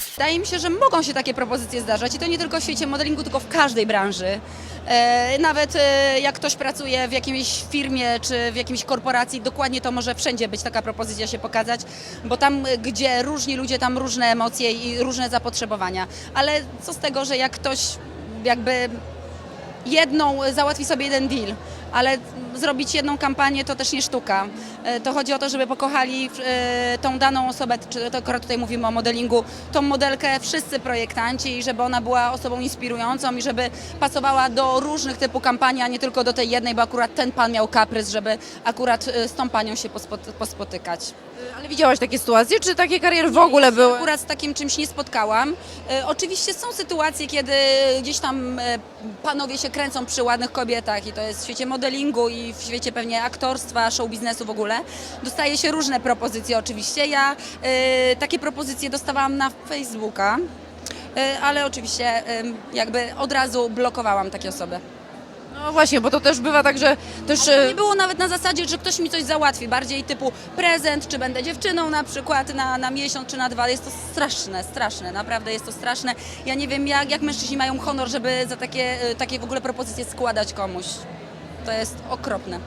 Wydaje mi się, że mogą się takie propozycje zdarzać i to nie tylko w świecie modelingu, tylko w każdej branży. E, nawet e, jak ktoś pracuje w jakiejś firmie czy w jakiejś korporacji, dokładnie to może wszędzie być taka propozycja się pokazać, bo tam, e, gdzie różni ludzie, tam różne emocje i różne zapotrzebowania. Ale co z tego, że jak ktoś jakby jedną, załatwi sobie jeden deal, ale zrobić jedną kampanię to też nie sztuka. E, To chodzi o to, żeby pokochali e, tą daną osobę, czy to akurat tutaj mówimy o modelingu, tą modelkę wszyscy projektanci i żeby ona była osobą inspirującą i żeby pasowała do różnych typów kampanii, a nie tylko do tej jednej, bo akurat ten pan miał kaprys, żeby akurat e, z tą panią się pospo- pospotykać. Ale widziałaś takie sytuacje, czy takie kariery w ogóle były? Akurat z takim czymś nie spotkałam. Oczywiście są sytuacje, kiedy gdzieś tam panowie się kręcą przy ładnych kobietach i to jest w świecie modelingu i w świecie pewnie aktorstwa, show biznesu w ogóle. Dostaje się różne propozycje oczywiście. Ja e, takie propozycje dostawałam na Facebooka, e, ale oczywiście e, jakby od razu blokowałam takie osoby. No właśnie, bo to też bywa tak, że też... To e, nie było nawet na zasadzie, że ktoś mi coś załatwi, bardziej typu prezent, czy będę dziewczyną na przykład na, na miesiąc czy na dwa. Jest to straszne, straszne, naprawdę jest to straszne. Ja nie wiem, jak, jak mężczyźni mają honor, żeby za takie, y, takie w ogóle propozycje składać komuś. To jest okropne.